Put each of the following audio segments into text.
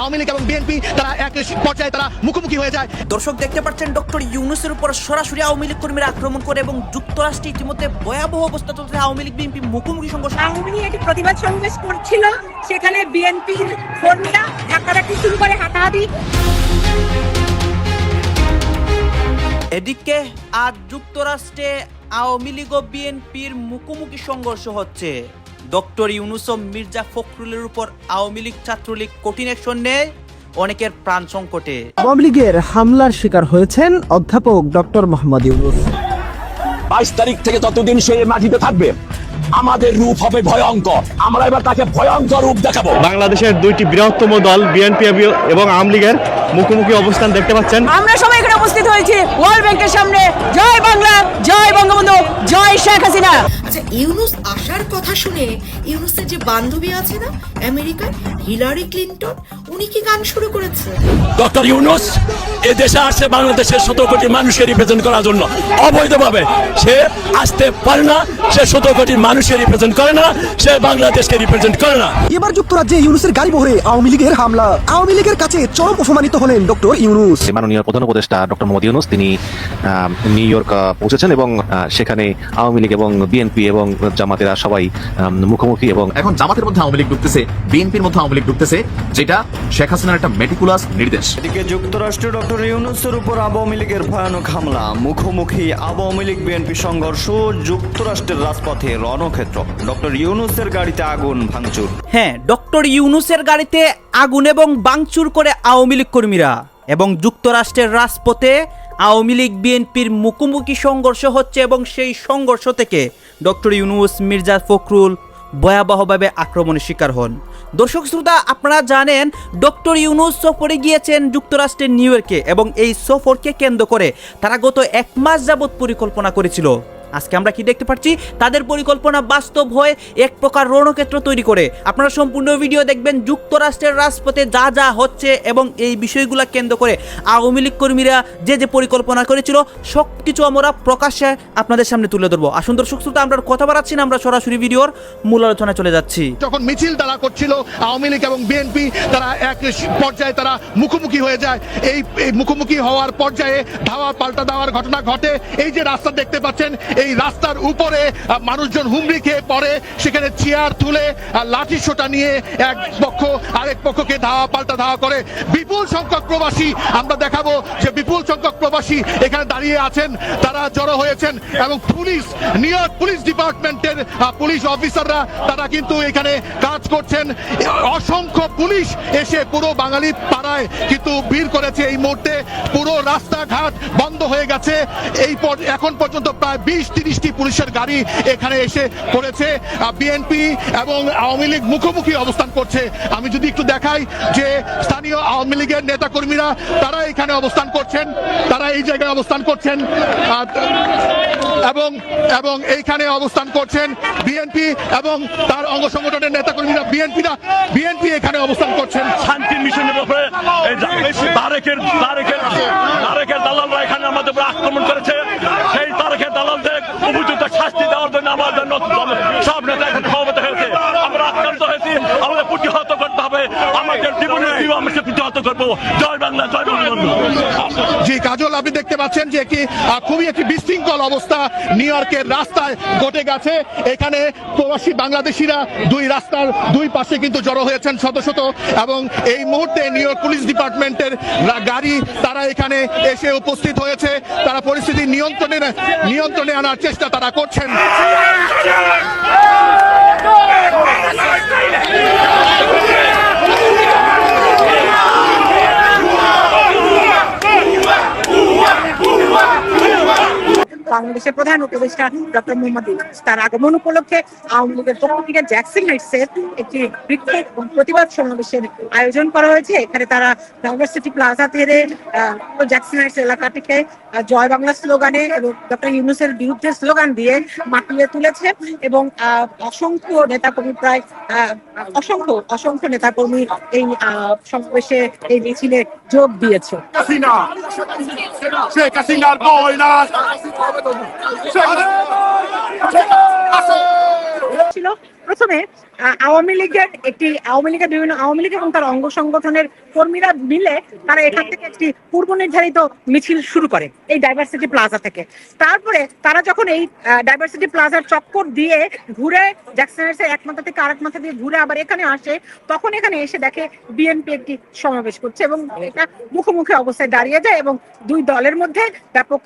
আওয়ামী লীগ এবং বিএনপি তারা এক পর্যায়ে তারা মুখোমুখি হয়ে যায়। দর্শক দেখতে পাচ্ছেন ডক্টর ইউনুসের উপর সরাসরি আওয়ামী লীগ কর্মীরা আক্রমণ করে এবং যুক্তরাষ্ট্রে ইতিমধ্যে ভয়াবহ অবস্থা চলছে। আওয়ামী লীগ বিএনপি মুখোমুখি সংঘর্ষ। আওয়ামী লীগ একটি প্রতিবাদ সমাবেশ করছিল। সেখানে বিএনপির কর্মীরা ধাক্কাধাক্কি শুরু করে হাতাহাতি এদিকে আজ যুক্তরাষ্ট্রে আওয়ামী লীগ ও বিএনপির মুখোমুখি সংঘর্ষ হচ্ছে। ডক্টর ইউনুস মির্জা ফখরুলের উপর আওয়ামী লীগ ছাত্রলীগ কঠিন অ্যাকশন নেয় অনেকের প্রাণ সংকটে। আওয়ামী লীগের হামলার শিকার হয়েছেন অধ্যাপক ডক্টর মোহাম্মদ ইউনুস। বাইশ তারিখ থেকে ততদিন সে মাটিতে থাকবে। আমাদের রূপ হবে ভয়ঙ্কর। আমরা এবার তাকে ভয়ঙ্কর রূপ দেখাবো। বাংলাদেশের দুইটি বৃহত্তম দল বিএনপি এবং আওয়ামী লীগের মুখোমুখি অবস্থান দেখতে পাচ্ছেন। আমরা সবাই এখানে উপস্থিত হয়েছি ওয়ার্ল্ড ব্যাংকের সামনে। জয় বাংলা জয় বঙ্গবন্ধু জয় শেখ হাসিনা। আচ্ছা ইউনুস কথা শুনে ইউনুসের যে বান্ধবী আছে না আমেরিকার হিলারি ক্লিনটন উনি কি গান শুরু করেছে? ডক্টর ইউনুস এ দেশে আসছে বাংলাদেশের সতেরো কোটি মানুষকে রিপ্রেজেন্ট করার জন্য। অবৈধভাবে সে আসতে পারে না সে সতেরো কোটি মানুষকে রিপ্রেজেন্ট করে না সে বাংলাদেশকে রিপ্রেজেন্ট করে না। এবার যুক্তরাজ্যে ইউনুসের গাড়ি বহরে আওয়ামী লীগের হামলা। আওয়ামী লীগের কাছে চরম অপমানিত হলেন ডক্টর ইউনুস। মাননীয় প্রধান উপদেষ্টা ডক্টর মোহাম্মদ ইউনুস তিনি আহ, নিউ ইয়র্ক পৌঁছেছেন এবং সেখানে আওয়ামী লীগ এবং বিএনপি এবং জামাতেরা সবাই আহ, মুখোমুখি এবং এখন জামাতের মধ্যে আওয়ামী লীগ ঢুকতেছে বিএনপির মধ্যে আওয়ামী লীগ ঢুকতেছে যেটা শেখ হাসিনার একটা মেটিকুলাস নির্দেশ। এদিকে যুক্তরাষ্ট্রে ডক্টর ইউনুসের উপর আওয়ামী লীগের ভয়ানক হামলা মুখোমুখি আওয়ামী লীগ বিএনপি সংঘর্ষ যুক্তরাষ্ট্রের রাজপথে রণক্ষেত্র। ডক্টর ইউনুসের গাড়িতে আগুন ভাঙচুর। হ্যাঁ ডক্টর ইউনুসের গাড়িতে আগুন এবং বাংচুর করে আওয়ামী লীগ কর্মীরা এবং যুক্তরাষ্ট্রের রাজপথে আওয়ামী লীগ বিএনপির মুখোমুখি সংঘর্ষ হচ্ছে এবং সেই সংঘর্ষ থেকে ডক্টর ইউনুস, মির্জা ফখরুল ভয়াবহভাবে আক্রমণের শিকার হন। দর্শক শ্রোতা, আপনারা জানেন, ডক্টর ইউনুস সফরে গিয়েছেন যুক্তরাষ্ট্রের নিউ ইয়র্কে এবং এই সফরকে কেন্দ্র করে তারা গত এক মাস যাবৎ পরিকল্পনা করেছিল। আজকে আমরা কি দেখতে পাচ্ছি? তাদের পরিকল্পনা বাস্তব হয়ে এক প্রকার রণক্ষেত্র তৈরি করে। আপনারা সম্পূর্ণ ভিডিও দেখবেন যুক্তরাষ্ট্রের রাজপথে যা যা হচ্ছে এবং এই বিষয়গুলা কেন্দ্র করে আওয়ামী লীগ কর্মীরা যে যে পরিকল্পনা করেছিল সব কিছু আমরা প্রকাশ্যে আপনাদের সামনে তুলে ধরবো। আসুন দর্শক শ্রোতা, আমরা কথা বাড়াচ্ছি না, আমরা সরাসরি ভিডিওর মূল আলোচনায় চলে যাচ্ছি। যখন মিছিল তারা করছিল, আওয়ামী লীগ এবং বিএনপি, তারা এক পর্যায়ে তারা মুখোমুখি হয়ে যায়। এই মুখোমুখি হওয়ার পর্যায়ে ধাওয়া পাল্টা দেওয়ার ঘটনা ঘটে। এই যে রাস্তা দেখতে পাচ্ছেন এই রাস্তার উপরে মানুষজন হুমড়ি খেয়ে পড়ে। সেখানে চেয়ার তুলে লাঠি সোটা নিয়ে এক পক্ষ, আরেক পক্ষকে ধাওয়া পাল্টা ধাওয়া করে। বিপুল সংখ্যক প্রবাসী আমরা দেখাবো যে বিপুল সংখ্যক প্রবাসী এখানে দাঁড়িয়ে আছেন, তারা জড়ো হয়েছেন এবং পুলিশ, নিউ ইয়র্ক পুলিশ ডিপার্টমেন্টের পুলিশ অফিসাররা, তারা কিন্তু এখানে কাজ করছেন। অসংখ্য পুলিশ এসে পুরো বাঙালি পাড়ায় কিন্তু ভিড় করেছে এই মুহূর্তে। পুরো রাস্তাঘাট বন্ধ হয়ে গেছে। এই এখন পর্যন্ত প্রায় বিশ তিরিশটি পুলিশের গাড়ি এখানে এসে পড়েছে। বিএনপি এবং আওয়ামী লীগ মুখোমুখি অবস্থান করছে। আমি যদি একটু দেখাই যে স্থানীয় আওয়ামী লীগের নেতাকর্মীরা তারা এখানে অবস্থান করছেন, তারা এই জায়গায় অবস্থান করছেন। এবং এবং এইখানে অবস্থান করছেন বিএনপি এবং তার অঙ্গ সংগঠনের নেতাকর্মীরা বিএনপিরা বিএনপি এখানে অবস্থান করছেন শান্তি মিশনের উপরে এই যা- তারেকের তারেকের তারেকের দালালরা এখানে আমাদের উপরে আক্রমণ করেছে সেই তারেকের দালালদের উপযুক্ত শাস্তি দেওয়ার জন্য আমাদের নতুন দলের সব নেতা এখানে সমবেত হয়েছে আমরা আক্রান্ত হয়েছি আমাদের প্রতিহত করতে হবে আমাদের জীবনের জীব আমরা প্রতিহত করব জয় বাংলা জয় বঙ্গবন্ধু জি কাজল, আপনি দেখতে পাচ্ছেন যে একটি খুবই একটি বিশৃঙ্খল অবস্থা নিউ ইয়র্কের রাস্তায় ঘটে গেছে। এখানে প্রবাসী বাংলাদেশিরা দুই রাস্তার দুই পাশে কিন্তু জড়ো হয়েছেন শত শত, এবং এই মুহূর্তে নিউ ইয়র্ক পুলিশ ডিপার্টমেন্টের গাড়ি তারা এখানে এসে উপস্থিত হয়েছে। তারা পরিস্থিতি নিয়ন্ত্রণে নিয়ন্ত্রণে আনার চেষ্টা তারা করছেন। বাংলাদেশের প্রধান উপদেষ্টা ডক্টর মোহাম্মদ তার আগমন উপলক্ষে আওয়ামী লীগের পক্ষ থেকে জ্যাকসন হাইটসের একটি বিক্ষোভ এবং প্রতিবাদ সমাবেশের আয়োজন করা হয়েছে। এখানে তারা ইউনিভার্সিটি প্লাজা থেকে জ্যাকসন হাইটস এলাকা থেকে আহ, জয় বাংলা স্লোগানে এবং ডক্টর ইউনুসের বিরুদ্ধে স্লোগান দিয়ে মাটিয়ে তুলেছে এবং অসংখ্য নেতাকর্মী প্রায় অসংখ্য অসংখ্য নেতাকর্মী এই সমাবেশে এই মিছিলে যোগ দিয়েছে। শেখ হাসিনার বই না ছিল। প্রথমে আওয়ামী লীগের একটি, আওয়ামী লীগের বিভিন্ন আওয়ামী লীগ এবং তার অঙ্গ সংগঠনের কর্মীরা মিলে তারা এখান থেকে একটি পূর্ব নির্ধারিত মিছিল শুরু করে, এই ডাইভার্সিটি প্লাজা থেকে। তারপরে তারা যখন এই ডাইভার্সিটি প্লাজার চক্কর দিয়ে ঘুরে জ্যাকসনের এক মাথা থেকে আরেক মাথা দিয়ে ঘুরে আবার এখানে আসে, তখন এখানে এসে দেখে বিএনপি একটি সমাবেশ করছে এবং এটা মুখোমুখি অবস্থায় দাঁড়িয়ে যায় এবং দুই দলের মধ্যে ব্যাপক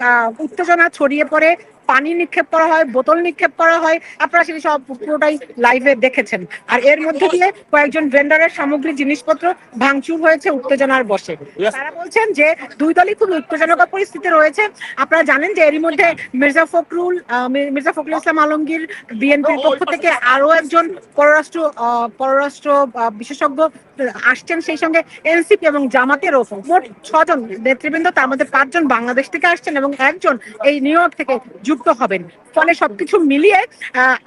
উত্তেজনা ছড়িয়ে পড়ে। পানি নিক্ষেপ করা হয় বোতল নিক্ষেপ করা হয়। আপনারা সেটি সব পুরোটাই লাইভে দেখেছেন। আর এর মধ্যে দিয়ে কয়েকজন ভেন্ডারের সামগ্রী জিনিসপত্র ভাঙচুর হয়েছে উত্তেজনার বসে তারা বলছেন যে দুই দলই খুব উত্তেজনক পরিস্থিতি রয়েছে। আপনারা জানেন যে এরই মধ্যে মির্জা ফখরুল মির্জা ফখরুল ইসলাম আলমগীর বিএনপির পক্ষ থেকে আরও একজন পররাষ্ট্র আহ, পররাষ্ট্র বিশেষজ্ঞ আসছেন সেই সঙ্গে এনসিপি এবং জামাতেরও মোট ছজন নেতৃবৃন্দ তার মধ্যে পাঁচজন বাংলাদেশ থেকে আসছেন এবং একজন এই নিউ ইয়র্ক থেকে যুক্ত হবেন। ফলে সবকিছু মিলিয়ে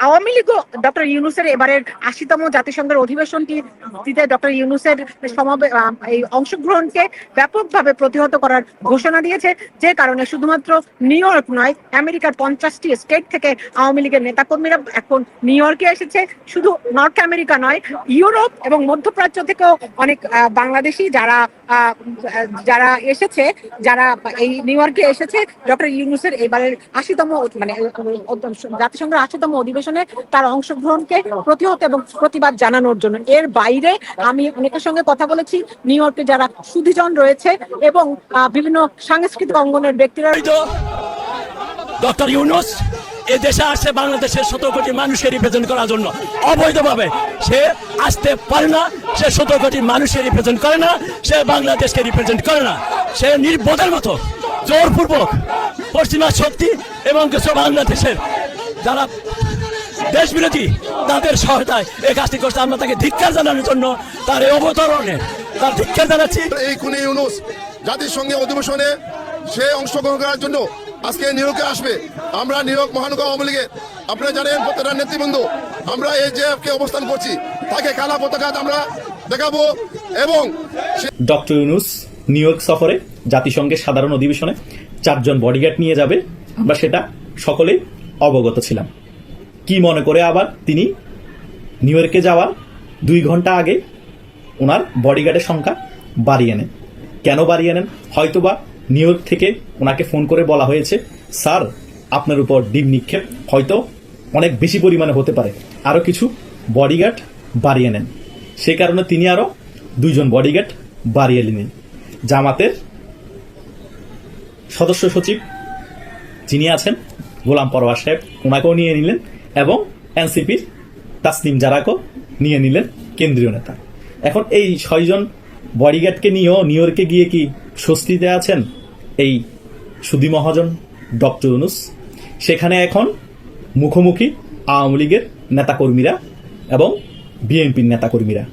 আওয়ামী লীগও ডক্টর ইউনুসের এবারের আশিতম জাতিসংঘের অধিবেশনটি দিতে ডক্টর ইউনুসের সমাবে আহ, এই অংশগ্রহণকে ব্যাপকভাবে প্রতিহত করার ঘোষণা দিয়েছে। যে কারণে শুধুমাত্র নিউ ইয়র্ক নয় আমেরিকার পঞ্চাশটি স্টেট থেকে আওয়ামী লীগের নেতাকর্মীরা এখন নিউ ইয়র্কে এসেছে। শুধু নর্থ আমেরিকা নয় ইউরোপ এবং মধ্যপ্রাচ্য থেকেও অনেক বাংলাদেশি যারা যারা এসেছে, যারা এই নিউ ইয়র্কে এসেছে, ডক্টর ইউনুসের এবারের আশিতম মানে জাতিসংঘের আশিতম অধিবেশনে তার অংশগ্রহণকে প্রতিহত এবং প্রতিবাদ জানানোর জন্য। এর বাইরে আমি অনেকের সঙ্গে কথা বলেছি, নিউ ইয়র্কে যারা সুধিজন রয়েছে এবং বিভিন্ন সাংস্কৃতিক অঙ্গনের ব্যক্তিরা ডক্টর ইউনুস এ দেশে আসছে বাংলাদেশের সতেরো কোটি মানুষের রিপ্রেজেন্ট করার জন্য। অবৈধভাবে সে আসতে পারে না, সে সতেরো কোটি মানুষের রিপ্রেজেন্ট করে না, সে বাংলাদেশকে রিপ্রেজেন্ট করে না। সে নির্বোধের মতো, জোরপূর্বক পশ্চিমা শক্তি এবং কিছু বাংলাদেশের যারা দেশ বিরোধী তাদের সহায়তায় এই কাজটি করছে। আমরা তাকে ধিক্কার জানানোর জন্য তার এই অবতরণে তার ধিক্কার জানাচ্ছি। এই খুনি ইউনুস জাতিসংঘে অধিবেশনে সে অংশগ্রহণ করার জন্য আজকে নিয়োগে আসবে। আমরা নিয়োগ মহানগর আওয়ামী লীগের। আপনারা জানেন প্রত্যেকটা নেতৃবৃন্দ, আমরা এই যে অবস্থান করছি। তাকে কালা পতাকা আমরা দেখাবো এবং ডক্টর ইউনুস নিউ ইয়র্ক সফরে জাতিসংঘের সাধারণ অধিবেশনে চারজন বডিগার্ড নিয়ে যাবে। আমরা সেটা সকলেই অবগত ছিলাম। কি মনে করে আবার তিনি নিউ ইয়র্কে যাওয়ার দুই ঘণ্টা আগে ওনার বডিগার্ডের সংখ্যা বাড়িয়ে নেন? কেন বাড়িয়ে নেন? হয়তোবা নিউ ইয়র্ক থেকে ওনাকে ফোন করে বলা হয়েছে, স্যার, আপনার উপর ডিম নিক্ষেপ। হয়তো অনেক বেশি পরিমাণে হতে পারে। আরও কিছু বডিগার্ড বাড়িয়ে নেন। সে কারণে তিনি আরও দুইজন বডিগার্ড বাড়িয়ে নিলেন। জামাতের সদস্য সচিব যিনি আছেন, গোলাম পরওয়ার সাহেব ওনাকেও নিয়ে নিলেন এবং এনসিপির তাসনিম জারাকও নিয়ে নিলেন কেন্দ্রীয় নেতা। এখন এই ছয়জন বডিগার্ডকে নিয়েও নিউ ইয়র্কে গিয়ে কি স্বস্তিতে আছেন? এই সুদী মহাজন, ডক্টর ইউনুস, সেখানে এখন মুখোমুখি আওয়ামী লীগের নেতাকর্মীরা এবং বিএনপির নেতাকর্মীরা।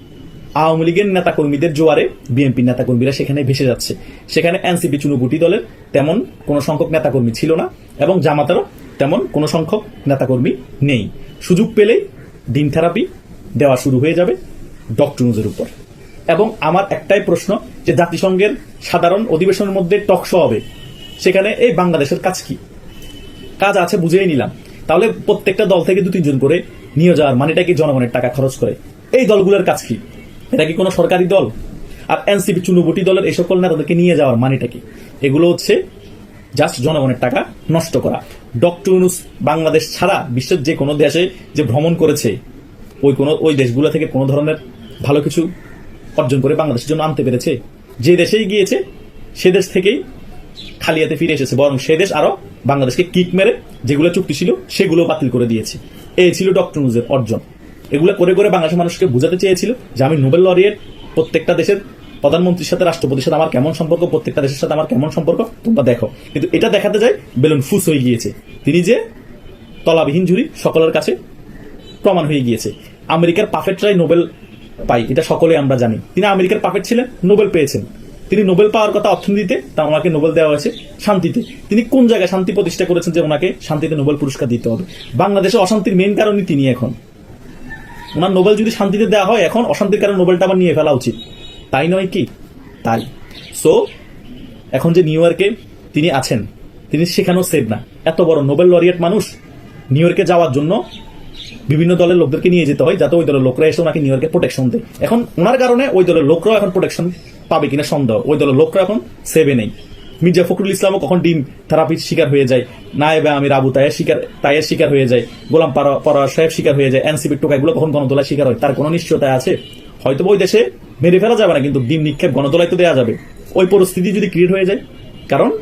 আওয়ামী লীগের নেতাকর্মীদের জোয়ারে বিএনপির নেতাকর্মীরা সেখানে ভেসে যাচ্ছে। সেখানে এনসিপি চুনুপুটি দলের তেমন কোনো সংখ্যক নেতাকর্মী ছিল না এবং জামাতেরও তেমন কোনো সংখ্যক নেতাকর্মী নেই। সুযোগ পেলেই ডিম থেরাপি দেওয়া শুরু হয়ে যাবে ডক্টর উপর। এবং আমার একটাই প্রশ্ন যে জাতিসংঘের সাধারণ অধিবেশনের মধ্যে টকশো হবে, সেখানে এই বাংলাদেশের কাজ কি? কাজ আছে বুঝেই নিলাম। তাহলে প্রত্যেকটা দল থেকে দু তিনজন করে নিয়ে যাওয়ার মানেটা কি জনগণের টাকা খরচ করে? এই দলগুলোর কাজ কি? এটা কি কোনো সরকারি দল? আর এনসিপি চুনুবটি দলের এই সকল নেতাদেরকে নিয়ে যাওয়ার মানেটা কি? এগুলো হচ্ছে জাস্ট জনগণের টাকা নষ্ট করা। ডক্টর ইউনুস বাংলাদেশ ছাড়া বিশ্বের যে কোনো দেশে যে ভ্রমণ করেছে, ওই কোনো, ওই দেশগুলো থেকে কোনো ধরনের ভালো কিছু অর্জন করে বাংলাদেশের জন্য আনতে পেরেছে। যে দেশেই গিয়েছে, সে দেশ থেকেই খালিয়াতে ফিরে এসেছে। বরং সে দেশ আরও বাংলাদেশকে কিক মেরে যেগুলো চুক্তি ছিল, সেগুলো বাতিল করে দিয়েছে। এই ছিল ডক্টর নুজের অর্জন। এগুলো করে করে বাংলাদেশের মানুষকে বোঝাতে চেয়েছিল যে আমি নোবেল লরিয়েট, প্রত্যেকটা দেশের প্রধানমন্ত্রীর সাথে, রাষ্ট্রপতির সাথে আমার কেমন সম্পর্ক, প্রত্যেকটা দেশের সাথে আমার কেমন সম্পর্ক, তোমরা দেখো। কিন্তু এটা দেখাতে যায়, বেলুন ফুস হয়ে গিয়েছে। তিনি যে তলাবিহীন ঝুরি সকলের কাছে প্রমাণ হয়ে গিয়েছে। আমেরিকার পাফেটরাই নোবেল পাই, এটা সকলে আমরা জানি। তিনি আমেরিকার পাফেট ছিলেন, নোবেল পেয়েছেন। তিনি নোবেল পাওয়ার কথা অর্থনীতিতে তা ওনাকে নোবেল দেওয়া হয়েছে শান্তিতে। তিনি কোন জায়গায় শান্তি প্রতিষ্ঠা করেছেন যে ওনাকে শান্তিতে নোবেল পুরস্কার দিতে হবে? বাংলাদেশে অশান্তির মেন কারণই তিনি এখন। ওনার নোবেল যদি শান্তিতে দেওয়া হয়, এখন অশান্তির কারণে নোবেলটা আবার নিয়ে ফেলা উচিত। তাই নয় কি? তাই। সো এখন যে নিউ ইয়র্কে তিনি আছেন, তিনি সেখানেও সেভ না। এত বড় নোবেল লরিয়েট মানুষ নিউ ইয়র্কে যাওয়ার জন্য বিভিন্ন দলের লোকদেরকে নিয়ে যেতে হয় যাতে ওই দলের লোকরা এসে ওনাকে নিউ ইয়র্কে প্রোটেকশন দেয়। এখন ওনার কারণে ওই দলের লোকরাও এখন প্রোটেকশন পাবে কিনা সন্দেহ। ওই দলের লোকরা এখন সেভে নেই। মির্জা ফখরুল ইসলামও কখন ডিম থেরাপির শিকার হয়ে যায় না এবার আমি রাবু তাইয়ের শিকার তাইয়ের শিকার হয়ে যায়, গোলাম পারা- সাহেব শিকার হয়ে যায়, এনসিপির টোকাইগুলো কখন গণতলায় শিকার হয়? তার কোনো নিশ্চয়তা আছে? হয়তো ওই দেশে মেরে ফেলা যাবে না, কিন্তু ডিম নিক্ষেপ গণতলায় তো দেওয়া যাবে। ওই পরিস্থিতি যদি ক্রিয়েট হয়ে যায়, কারণ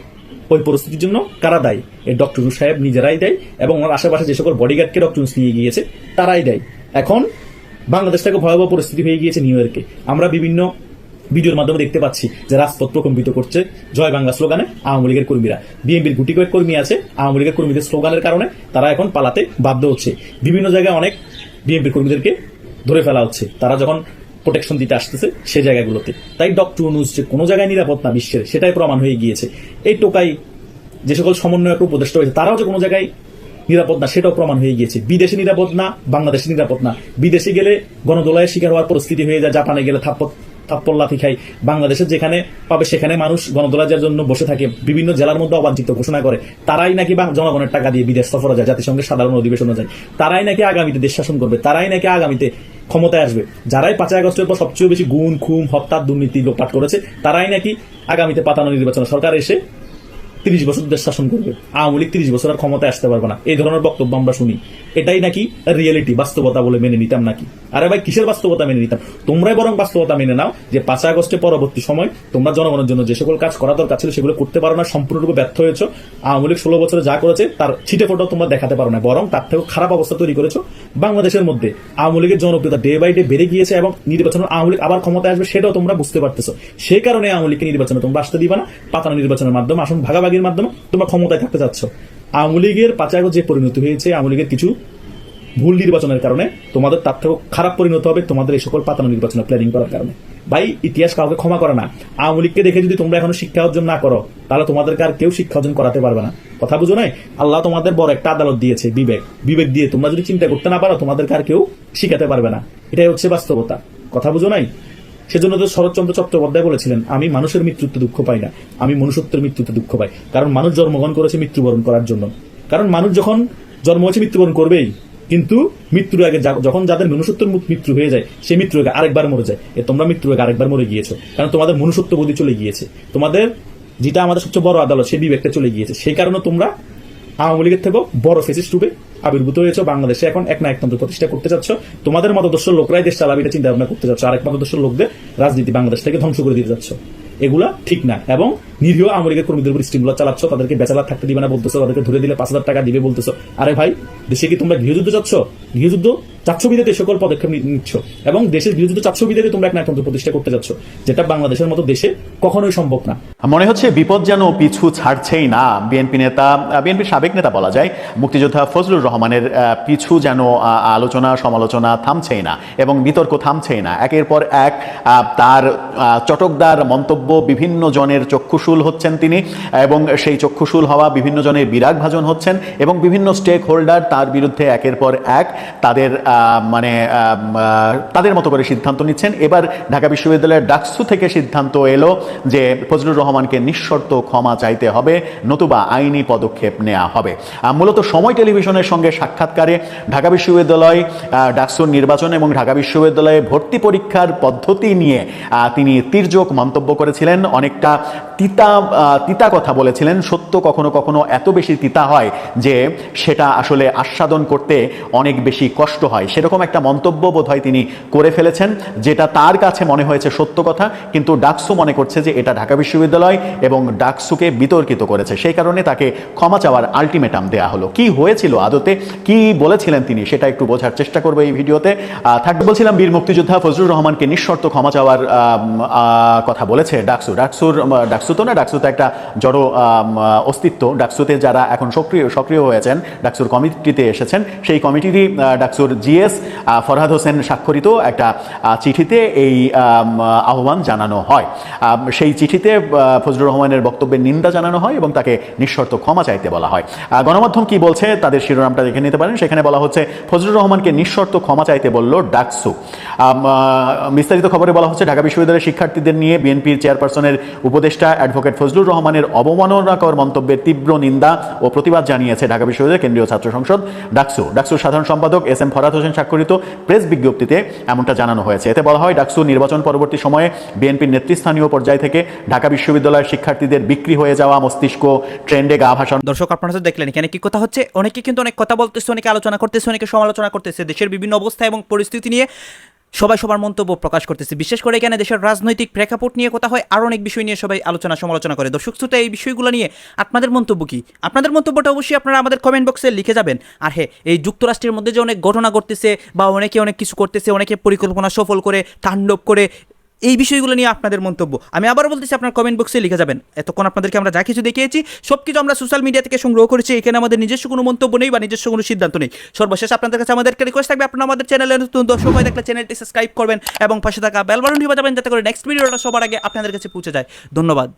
ওই পরিস্থিতির জন্য কারা দায়ী? এই ডক্টর সাহেব নিজেরাই দেয় এবং ওনার আশেপাশে যে সকল বডিগার্ডকে ডক্টর নিয়ে গিয়েছে, তারাই দেয়। এখন বাংলাদেশটাকে ভয়াবহ পরিস্থিতি হয়ে গিয়েছে নিউ ইয়র্কে। আমরা বিভিন্ন ভিডিওর মাধ্যমে দেখতে পাচ্ছি যে রাজপথ প্রকম্পিত করছে জয় বাংলা স্লোগানে আওয়ামী লীগের কর্মীরা। বিএনপির গুটি কয়েক কর্মী আছে, আওয়ামী লীগের কর্মীদের স্লোগানের কারণে তারা এখন পালাতে বাধ্য হচ্ছে। বিভিন্ন জায়গায় অনেক বিএনপির কর্মীদেরকে ধরে ফেলা হচ্ছে। তারা যখন প্রোটেকশন দিতে আসতেছে সে জায়গাগুলোতে। তাই ডক্টর অনুজ যে কোনো জায়গায় নিরাপদ না বিশ্বের, সেটাই প্রমাণ হয়ে গিয়েছে। এই টোকাই যে সকল সমন্বয়ক উপদেষ্টা হয়েছে তারাও যে কোনো জায়গায় নিরাপদ না, সেটাও প্রমাণ হয়ে গিয়েছে। বিদেশে নিরাপদ না, বাংলাদেশে নিরাপদ না। বিদেশে গেলে গণদোলায় শিকার হওয়ার পরিস্থিতি হয়ে যায়, জাপানে গেলে থাপ্পত থাপ্পল লাথি খাই বাংলাদেশে যেখানে পাবে, সেখানে মানুষ গণদোলার জন্য বসে থাকে। বিভিন্ন জেলার মধ্যে অবাঞ্ছিত ঘোষণা করে। তারাই নাকি জনগণের টাকা দিয়ে বিদেশ সফরে যায়, জাতিসংঘের সাধারণ অধিবেশনে যায়। তারাই নাকি আগামীতে দেশ শাসন করবে। তারাই নাকি আগামীতে ক্ষমতায় আসবে। যারাই পাঁচই আগস্টের পর সবচেয়ে বেশি গুণ, খুম হত্যা দুর্নীতি লোকপাট করেছে, তারাই নাকি আগামীতে পাতানো নির্বাচন সরকার এসে তিরিশ বছর দেশ শাসন করবে। আওয়ামী লীগ তিরিশ বছর আর ক্ষমতায় আসতে পারবে না। এই ধরনের বক্তব্য আমরা শুনি। এটাই নাকি রিয়েলিটি বাস্তবতা বলে মেনে নিতাম নাকি? আরে ভাই, কিসের বাস্তবতা মেনে নিতাম? তোমরাই বরং বাস্তবতা মেনে নাও যে পাঁচই আগস্টের পরবর্তী সময় তোমরা জনগণের জন্য যে সকল কাজ করা দরকার ছিল সেগুলো করতে পারো না, সম্পূর্ণরূপে ব্যর্থ হয়েছ। আওয়ামী লীগ ষোলো বছরে যা করেছে তার ছিটে ফোটো তোমরা দেখাতে পারো না, বরং তার থেকেও খারাপ অবস্থা তৈরি করেছ। বাংলাদেশের মধ্যে আওয়ামী লীগের জনপ্রিয়তা ডে বাই ডে বেড়ে গিয়েছে এবং নির্বাচনে আওয়ামী লীগ আবার ক্ষমতায় আসবে সেটাও তোমরা বুঝতে পারতেছো। সেই কারণে আওয়ামী লীগকে নির্বাচনে তোমরা আসতে দিবা না। পাতানো নির্বাচনের মাধ্যমে আসন ভাগাভাগির মাধ্যমে তোমরা ক্ষমতায় থাকতে চাচ্ছ। আওয়ামী লীগের আগস্ট যে পরিণতি হয়েছে, আওয়ামী লীগের কিছু ভুল নির্বাচনের কারণে তোমাদের তার থেকেও খারাপ পরিণত হবে তোমাদের এই সকল পাতানো নির্বাচনের প্ল্যানিং করার কারণে। ভাই, ইতিহাস কাউকে ক্ষমা করে না। আওয়ামী লীগকে দেখে যদি তোমরা এখনও শিক্ষা অর্জন না করো, তাহলে তোমাদেরকে আর কেউ শিক্ষা অর্জন করাতে পারবে না। কথা বুঝো নাই? আল্লাহ তোমাদের বড় একটা আদালত দিয়েছে, বিবেক। বিবেক দিয়ে তোমরা যদি চিন্তা করতে না পারো, তোমাদেরকে আর কেউ শিখাতে পারবে না। এটাই হচ্ছে বাস্তবতা। কথা বুঝো নাই? সেজন্য তো শরৎচন্দ্র চট্টোপাধ্যায় বলেছিলেন, আমি মানুষের মৃত্যুতে দুঃখ পাই না, আমি মনুষ্যত্বের মৃত্যুতে দুঃখ পাই। কারণ মানুষ জন্মগ্রহণ করেছে মৃত্যুবরণ করার জন্য। কারণ মানুষ যখন জন্ম হয়েছে মৃত্যুবরণ করবেই, কিন্তু মৃত্যুর আগে যখন যাদের মনুষ্যত্বের মৃত্যু হয়ে যায় সেই মৃত্যুর আগে আরেকবার মরে যায়। এ তোমরা মৃত্যুর আগে আরেকবার মরে গিয়েছো। কারণ তোমাদের মনুষ্যত্ব বুদ্ধি চলে গিয়েছে। তোমাদের, যেটা আমাদের সবচেয়ে বড় আদালত সেই বিবেকটা চলে গিয়েছে। সেই কারণে তোমরা আওয়ামী লীগের থেকেও বড় ফেসিস্ট রূপে আবির্ভূত হয়েছে। বাংলাদেশে এখন এক না একতন্ত্র প্রতিষ্ঠা করতে চাচ্ছ। তোমাদের মতদর্শ লোকরাই দেশ চালাবে, এটা চিন্তা ভাবনা করতে চাচ্ছ। আরেক মতদর্শ লোকদের রাজনীতি বাংলাদেশ থেকে ধ্বংস করে দিতে যাচ্ছ এগুলা ঠিক না। এবং নিরীহ লীগের কর্মীদের উপর স্টিমগুলো চালাচ্ছ, তাদেরকে বেচালার থাকতে দিবে না বলতেছো, তাদেরকে ধরে দিলে পাঁচ হাজার টাকা দিবে বলতেছো। আরে ভাই, দেশে কি তোমরা গৃহযুদ্ধ চাচ্ছ? গৃহযুদ্ধ চাচ্ছ বিদেতে সকল পদক্ষেপ নিচ্ছ এবং দেশের গৃহযুদ্ধ চাচ্ছ তোমরা এক নায়কতন্ত্র প্রতিষ্ঠা করতে যাচ্ছ, যেটা বাংলাদেশের মতো দেশে কখনোই সম্ভব না। মনে হচ্ছে বিপদ যেন পিছু ছাড়ছেই না। বিএনপি নেতা বিএনপির সাবেক নেতা বলা যায়, মুক্তিযোদ্ধা ফজলুর রহমানের পিছু যেন আলোচনা, সমালোচনা থামছেই না এবং বিতর্ক থামছেই না। একের পর এক তার চটকদার মন্তব্য বিভিন্ন জনের চক্ষুশূল হচ্ছেন তিনি এবং সেই চক্ষুশূল হওয়া বিভিন্ন জনের বিরাগ ভাজন হচ্ছেন এবং বিভিন্ন স্টেক হোল্ডার তার বিরুদ্ধে একের পর এক তাদের মানে তাদের মতো করে সিদ্ধান্ত নিচ্ছেন। এবার ঢাকা বিশ্ববিদ্যালয়ের ডাকসু থেকে সিদ্ধান্ত এলো যে ফজলুর রহমানকে নিঃশর্ত ক্ষমা চাইতে হবে, নতুবা আইনি পদক্ষেপ নেওয়া হবে। মূলত সময় টেলিভিশনের সঙ্গে সাক্ষাৎকারে ঢাকা বিশ্ববিদ্যালয় ডাকসুর নির্বাচন এবং ঢাকা বিশ্ববিদ্যালয়ে ভর্তি পরীক্ষার পদ্ধতি নিয়ে তিনি তির্যক মন্তব্য করেছিলেন। অনেকটা তিতা তিতা কথা বলেছিলেন। সত্য কখনো কখনো এত বেশি তিতা হয় যে সেটা আসলে আস্বাদন করতে অনেক বেশি কষ্ট হয়। সেরকম একটা মন্তব্য বোধ হয় তিনি করে ফেলেছেন, যেটা তার কাছে মনে হয়েছে সত্য কথা, কিন্তু ডাকসু মনে করছে যে এটা ঢাকা বিশ্ববিদ্যালয় এবং ডাকসুকে বিতর্কিত করেছে। সেই কারণে তাকে ক্ষমা চাওয়ার আলটিমেটাম দেয়া হলো। কি হয়েছিল আদতে? কি বলেছিলেন তিনি? সেটা একটু বোঝার চেষ্টা করব এই ভিডিওতে। থাকবে বলছিলাম বীর মুক্তিযোদ্ধা ফজলুর রহমানকে নিঃশর্ত ক্ষমা চাওয়ার কথা বলেছে ডাকসু। ডাকসুর ডাকসু তো না, ডাকসুতে একটা জড়ো অস্তিত্ব। ডাকসুতে যারা এখন সক্রিয় সক্রিয় হয়েছেন, ডাকসুর কমিটিতে এসেছেন, সেই কমিটিরই ডাকসুর জিএস ফরহাদ হোসেন স্বাক্ষরিত একটা চিঠিতে এই আহ্বান জানানো হয়। সেই চিঠিতে ফজলুর রহমানের বক্তব্যের নিন্দা জানানো হয় এবং তাকে নিঃশর্ত ক্ষমা চাইতে বলা হয়। গণমাধ্যম কি বলছে তাদের শিরোনামটা দেখে নিতে পারেন। সেখানে বলা হচ্ছে, ফজলুর রহমানকে নিঃশর্ত ক্ষমা চাইতে বলল ডাকসু। বিস্তারিত খবরে বলা হচ্ছে, ঢাকা বিশ্ববিদ্যালয়ের শিক্ষার্থীদের নিয়ে বিএনপির চেয়ারপারসনের উপদেষ্টা অ্যাডভোকেট ফজলুর রহমানের অবমাননাকর মন্তব্যের তীব্র নিন্দা ও প্রতিবাদ জানিয়েছে ঢাকা বিশ্ববিদ্যালয়ের কেন্দ্রীয় ছাত্র সংসদ ডাকসু। ডাকসুর সাধারণ সম্পাদক এস এম ফরাদ হোসেন স্বাক্ষরিত প্রেস বিজ্ঞপ্তিতে এমনটা জানানো হয়েছে। এতে বলা হয়, ডাকসু নির্বাচন পরবর্তী সময়ে বিএনপির নেতৃস্থানীয় পর্যায় থেকে ঢাকা বিশ্ববিদ্যালয়ের শিক্ষার্থীদের বিক্রি হয়ে যাওয়া মস্তিষ্ক ট্রেন্ডে গা ভাষণ দর্শক, আপনারা দেখলেন, এখানে কি কথা হচ্ছে? অনেকে কিন্তু অনেক কথা বলতেছে, অনেকে আলোচনা করতেছে, অনেকে সমালোচনা করতেছে। দেশের বিভিন্ন অবস্থা এবং পরিস্থিতি নিয়ে সবাই সবার মন্তব্য প্রকাশ করতেছে। বিশেষ করে এখানে দেশের রাজনৈতিক প্রেক্ষাপট নিয়ে কথা হয় আর অনেক বিষয় নিয়ে সবাই আলোচনা সমালোচনা করে। দর্শক শ্রোতা, এই বিষয়গুলো নিয়ে আপনাদের মন্তব্য কি? আপনাদের মন্তব্যটা অবশ্যই আপনারা আমাদের কমেন্ট বক্সে লিখে যাবেন। আর হ্যাঁ এই যুক্তরাষ্ট্রের মধ্যে যে অনেক ঘটনা ঘটতেছে বা অনেকে অনেক কিছু করতেছে, অনেকে পরিকল্পনা সফল করে, তাণ্ডব করে এই বিষয়গুলো নিয়ে আপনাদের মন্তব্য। আমি আবার বলতেছি, আপনার কমেন্ট বক্সে লিখে যাবেন। এতক্ষণ আপনাদেরকে আমরা যা কিছু দেখিয়েছি সব কিছু আমরা সোশ্যাল মিডিয়া থেকে সংগ্রহ করেছি। এখানে আমাদের নিজস্ব কোনো মন্তব্য নেই বা নিজস্ব কোনো সিদ্ধান্ত নেই। সর্বশেষ আপনাদের কাছে আমাদেরকে রিকোয়েস্ট থাকবে, আপনারা আমাদের চ্যানেলে নতুন দর্শক হয়ে দেখলে চ্যানেলটি সাবস্ক্রাইব করবেন এবং পাশে থাকা বেলবারণ বাটনটি যাবেন যাতে করে নেক্সট ভিডিওটা সবার আগে আপনাদের কাছে পৌঁছে যায়। ধন্যবাদ।